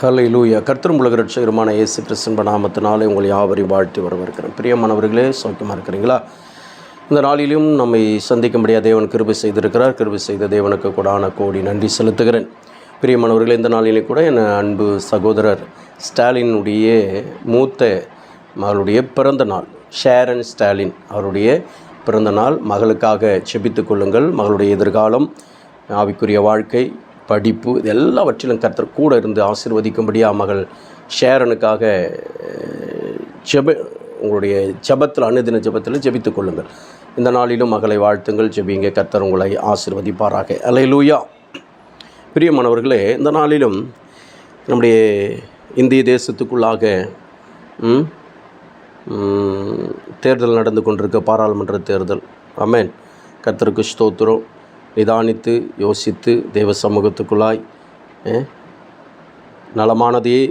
ஹலை லூயா கர்த்தரும் உலக ரட்சகருமான இயேசு கிறிஸ்தன் நாமத்தினாலே உங்களை யாவரையும் வாழ்த்தி வரவேற்கிறேன். பிரியமானவர்களே சௌக்கியமாக இருக்கிறீங்களா? இந்த நாளிலும் நம்மை சந்திக்கும்படியாக தேவன் கிருபை செய்திருக்கிறார். கிருபை செய்த தேவனுக்கு கூடான கோடி நன்றி செலுத்துகிறேன். பிரியமானவர்களே இந்த நாளிலே கூட என் அன்பு சகோதரர் ஸ்டாலினுடைய மூத்த மகளுடைய பிறந்த நாள் ஷேரன் ஸ்டாலின் அவருடைய பிறந்த நாள். மகளுக்காக செபித்துக்கொள்ளுங்கள் மகளுடைய எதிர்காலம் ஆவிக்குரிய வாழ்க்கை படிப்பு இது எல்லாவற்றிலும் கர்த்தர் கூட இருந்து ஆசிர்வதிக்கும்படியாக மகள் ஷேரனுக்காக ஜெப உங்களுடைய ஜெபத்தில் அனுதின ஜெபத்தில் ஜெபித்துக் கொள்ளுங்கள். இந்த நாளிலும் மகளை வாழ்த்துங்கள் ஜெபிங்க கர்த்தர் உங்களை ஆசிர்வதிப்பாராக. அலையலூயா பிரியமானவர்களே இந்த நாளிலும் நம்முடைய இந்திய தேசத்துக்குள்ளாக தேர்தல் நடந்து கொண்டிருக்க பாராளுமன்ற தேர்தல். அமேன் கர்த்தருக்கு ஸ்தோத்திரம். நிதானித்து யோசித்து தேவ சமூகத்துக்குள்ளாய் நலமானதையே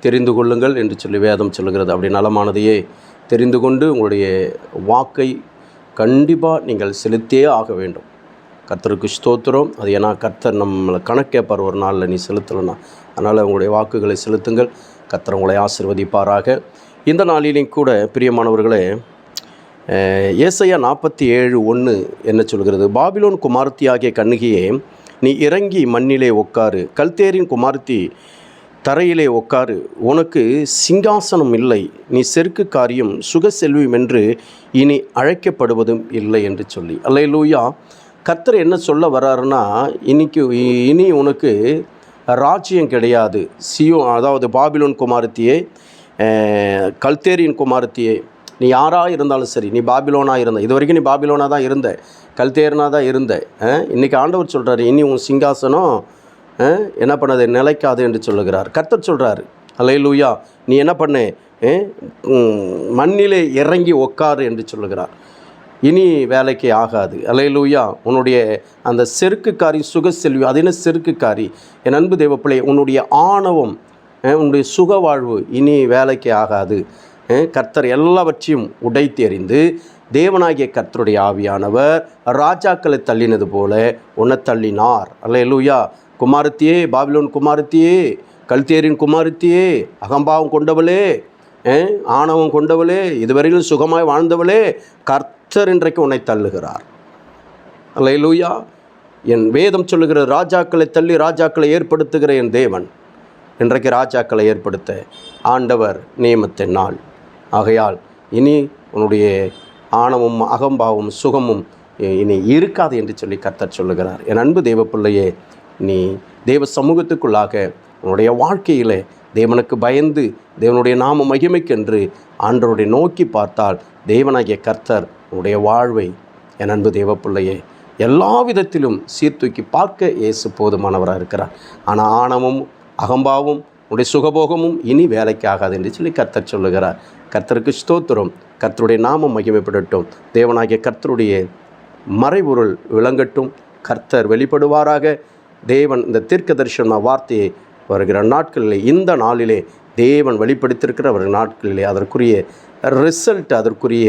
தெரிந்து கொள்ளுங்கள் என்று சொல்லி வேதம் சொல்லுகிறது. அப்படி நலமானதையே தெரிந்து கொண்டு உங்களுடைய வாக்கை கண்டிப்பாக நீங்கள் செலுத்தியே ஆக வேண்டும். கர்த்தருக்கு ஸ்தோத்திரம். அது ஏன்னா கர்த்தர் நம்மளை கணக்கேப்பார். ஒரு நாளில் நீ செலுத்தலைன்னா அதனால் உங்களுடைய வாக்குகளை செலுத்துங்கள். கர்த்தர் உங்களை ஆசிர்வதிப்பாராக. இந்த நாளிலையும் கூட பிரியமானவர்களே ஏசையா நாற்பத்தி ஏழு ஒன்று என்ன சொல்கிறது? பாபிலோன் குமாரத்தியாகிய கண்ணுகியே நீ இறங்கி மண்ணிலே உட்காரு. கல்தேரின் குமார்த்தி தரையிலே உட்காரு. உனக்கு சிங்காசனம் இல்லை. நீ செருக்கு காரியம் சுக செல்வியும் என்று இனி அழைக்கப்படுவதும் இல்லை என்று சொல்லி. அல்லையிலூயா கர்த்தர் என்ன சொல்ல வர்றாருன்னா இன்னைக்கு இனி உனக்கு ராஜ்யம் கிடையாது. சியோ அதாவது பாபிலோன் குமாரத்தியே கல்தேரியின் குமாரத்தியே நீ யாராக இருந்தாலும் சரி நீ பாபிலோனாக இருந்த இது வரைக்கும் நீ பாபிலோனாக தான் இருந்த கல்தேரனாக தான் இருந்த இன்றைக்கி இன்னைக்கு ஆண்டவர் சொல்கிறாரு இனி உன் சிங்காசனம் என்ன பண்ணது நிலைக்காது என்று சொல்லுகிறார். கர்த்தர் சொல்கிறாரு அலையலூயா நீ என்ன பண்ணு மண்ணிலே இறங்கி உக்காரு என்று சொல்லுகிறார். இனி வேலைக்கு ஆகாது. அலையலூயா உன்னுடைய அந்த செருக்குக்காரி சுக செல்வி அது என்ன செருக்குக்காரி? என் அன்பு தேவப்பிள்ளை உன்னுடைய ஆணவம் உன்னுடைய சுக வாழ்வு இனி வேலைக்கு ஆகாது. கர்த்தர் எல்லாவற்றையும் உடைத்து எறிந்து தேவனாகிய கர்த்தருடைய ஆவியானவர் ராஜாக்களை தள்ளினது போல உன்னை தள்ளினார். அல்லேலூயா. குமாரத்தியே பாபிலோன் குமாரத்தியே கல்தேரின் குமாரத்தியே அகம்பாவம் கொண்டவளே ஆணவம் கொண்டவளே இதுவரையிலும் சுகமாய் வாழ்ந்தவளே கர்த்தர் இன்றைக்கு உன்னை தள்ளுகிறார். அல்ல லூயா என் வேதம் சொல்லுகிற ராஜாக்களை தள்ளி ராஜாக்களை ஏற்படுத்துகிற என் தேவன் இன்றைக்கு ராஜாக்களை ஏற்படுத்த ஆண்டவர் நியமத்த நாள். ஆகையால் இனி உன்னுடைய ஆணவம் அகம்பாவம் சுகமும் இனி இருக்காது என்று சொல்லி கர்த்தர் சொல்லுகிறார். என் அன்பு தேவ பிள்ளையே நீ தேவ சமூகத்துக்குள்ளாக உன்னுடைய வாழ்க்கையில் தேவனுக்கு பயந்து தேவனுடைய நாம மகிமைக்கென்று ஆண்டருடைய நோக்கி பார்த்தால் தேவனாகிய கர்த்தர் உன்னுடைய வாழ்வை என் அன்பு தெய்வ பிள்ளையே எல்லா விதத்திலும் சீர்தூக்கி பார்க்க இயேசு போதுமானவராக இருக்கிறார் ஆனால் ஆணவம் அகம்பாவும் உடைய சுகபோகமும் இனி வேலைக்கு ஆகாது என்று சொல்லி கர்த்தர் சொல்லுகிறார். கர்த்தருக்கு ஸ்தோத்திரம். கர்த்தருடைய நாமம் மகிமைப்படட்டும். தேவனாகிய கர்த்தருடைய மறைபொருள் விளங்கட்டும். கர்த்தர் வெளிப்படுவாராக. தேவன் இந்த தீர்க்க தரிசன வார்த்தையை வருகிற நாட்களிலே இந்த நாளிலே தேவன் வெளிப்படுத்தியிருக்கிற அவர் நாட்களிலே அதற்குரிய ரிசல்ட் அதற்குரிய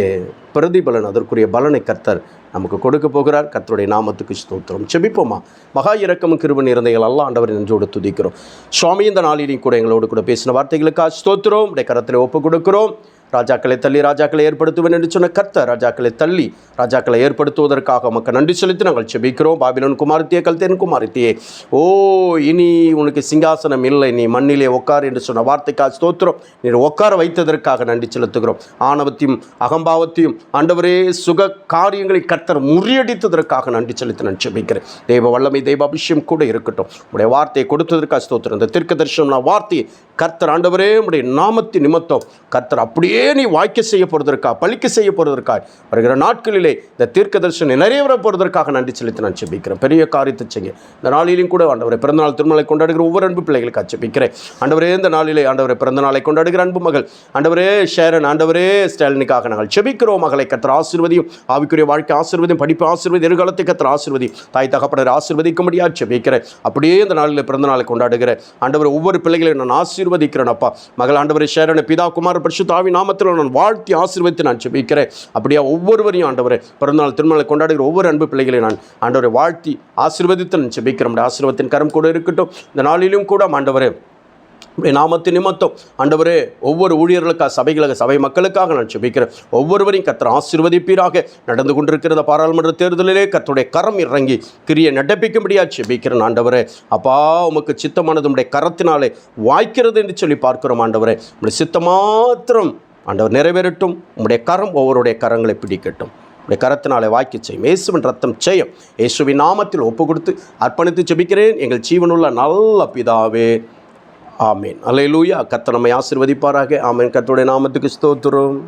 பிரதிபலன் அதற்குரிய பலனை கர்த்தர் நமக்கு கொடுக்க போகிறார். கர்த்தருடைய நாமத்துக்கு ஸ்தோத்திரம். செபிப்போமா மகா இரக்கமும் கிருபன் இருந்தைகள் எல்லாம் ஆண்டவரை நெஞ்சோடு துதிக்கிறோம். சுவாமி இந்த நாளிலையும் கூட எங்களோடு கூட பேசின வார்த்தைகளுக்காக ஸ்தோத்திரம். உடைய கரத்தில் ஒப்பு கொடுக்கிறோம். ராஜாக்களை தள்ளி ராஜாக்களை ஏற்படுத்துவேன் என்று சொன்ன கர்த்தர் ராஜாக்களை தள்ளி ராஜாக்களை ஏற்படுத்துவதற்காக உமக்கு நன்றி செலுத்தி நாங்கள் செபிக்கிறோம். பாபிலோன் குமாரத்தியே கல்தேன் குமாரத்தியே. ஓ இனி உனக்கு சிங்காசனம் இல்லை. நீ மண்ணிலே உட்கார் என்று சொன்ன வார்த்தைக்காக ஸ்தோத்திரம். நீர் உட்கார வைத்ததற்காக நன்றி செலுத்துகிறோம். ஆணவத்தையும் அகம்பாவத்தையும் ஆண்டவரே சுக காரியங்களை கர்த்தர் முறியடித்ததற்காக நன்றி செலுத்தி நான் செபிக்கிறேன். தெய்வ வல்லமை தெய்வ அபிஷேகம் கூட இருக்கட்டும். உடைய வார்த்தையை கொடுத்ததற்காக ஸ்தோத்திரம். இந்த தீர்க்க தரிசனம் வார்த்தையை கர்த்தர் ஆண்டவரே உடைய நாமத்தின் நிமித்தம் கர்த்தர் அப்படியே நீ வாய்க்க செய்ய போகிறதற்கா பழிக்க செய்ய போகிறதற்காக வருகிற நாட்களிலே இந்த தீர்க்க தரிசனம் நிறைவேற போகிறதற்காக நன்றி செலுத்தி நான் செபிக்கிறேன் பெரிய காரியத்தை செய்ய இந்த நாளிலும் கூட ஆண்டவரை பிறந்தநாள் திருமலை கொண்டாடுகிற ஒவ்வொரு அன்பு பிள்ளைகளுக்கு செபிக்கிறேன் ஆண்டவரே இந்த நாளிலே ஆண்டவரை பிறந்தநாளை கொண்டாடுகிற அன்பு மகள் ஆண்டவரே ஷேரன் ஆண்டவரே ஸ்டாலினுக்காக நாங்கள் செபிக்கிறோம் மகளை கத்திர ஆசிர்வதியும் ஆவிக்குரிய வாழ்க்கை ஆசிர்வதியும் படிப்பு ஆசீர்வதி எதிர்காலத்தை கத்திர ஆசீர்வதி தாய் தகப்பனர் ஆசிர்வதிக்கும்படியாக செபிக்கிறேன் அப்படியே இந்த நாளில் பிறந்தநாளை கொண்டாடுகிறேன் கொண்டாடுகிற ஆண்டவர் ஒவ்வொரு பிள்ளைகளையும் நான் ஆசீர்வதிக்கிறேன் அப்பா மகள் ஆண்டவரை ஷேரனை பிதா குமார பரிசு தாவி நாமத்தில் நான் வாழ்த்தி ஆசீர்வதித்து நான் செபிக்கிறேன் அப்படியா ஒவ்வொருவரையும் ஆண்டவரை பிறந்தநாள் திருமணத்தை கொண்டாடுகிற ஒவ்வொரு அன்பு பிள்ளைகளை நான் ஆண்டவரை வாழ்த்தி ஆசீர்வதித்து நான் செபிக்கிறேன் ஆசீர்வத்தின் கரம் கூட இருக்கட்டும். இந்த நாளிலும் கூட ஆண்டவரே உடைய நிமித்தம். ஆண்டவரே ஒவ்வொரு ஊழியர்களுக்காக சபைகளுக்கு சபை மக்களுக்காக நான் சுபிக்கிறேன் ஒவ்வொருவரையும் கத்தர் ஆசீர்வதிப்பீராக. நடந்து கொண்டிருக்கிற பாராளுமன்ற தேர்தலிலே கத்தருடைய கரம் இறங்கி கிரியை நடப்பிக்கும்படியாக ஜெபிக்கிறேன் ஆண்டவரே. அப்பா உமக்கு சித்தமானது உடைய கரத்தினாலே வாய்க்கிறது என்று சொல்லி பார்க்கிறோம் ஆண்டவரே. உடைய சித்தம் மாத்திரம் ஆண்டவர் நிறைவேறட்டும். உடைய கரம் ஒவ்வொருடைய கரங்களை பிடிக்கட்டும். உடைய கரத்தினாலே வாக்கி செய்யும். இயேசுவின் ரத்தம் செய்யும் இயேசுவின் நாமத்தில் ஒப்பு கொடுத்து அர்ப்பணித்து செபிக்கிறேன் எங்கள் ஜீவனுள்ள நல்ல பிதாவே. ஆமேன். அலையிலூயா கர்த்தர் நம்மை ஆசீர்வதிப்பாராக. ஆமேன். கர்த்தருடைய நாமத்துக்கு ஸ்தோத்திரம்.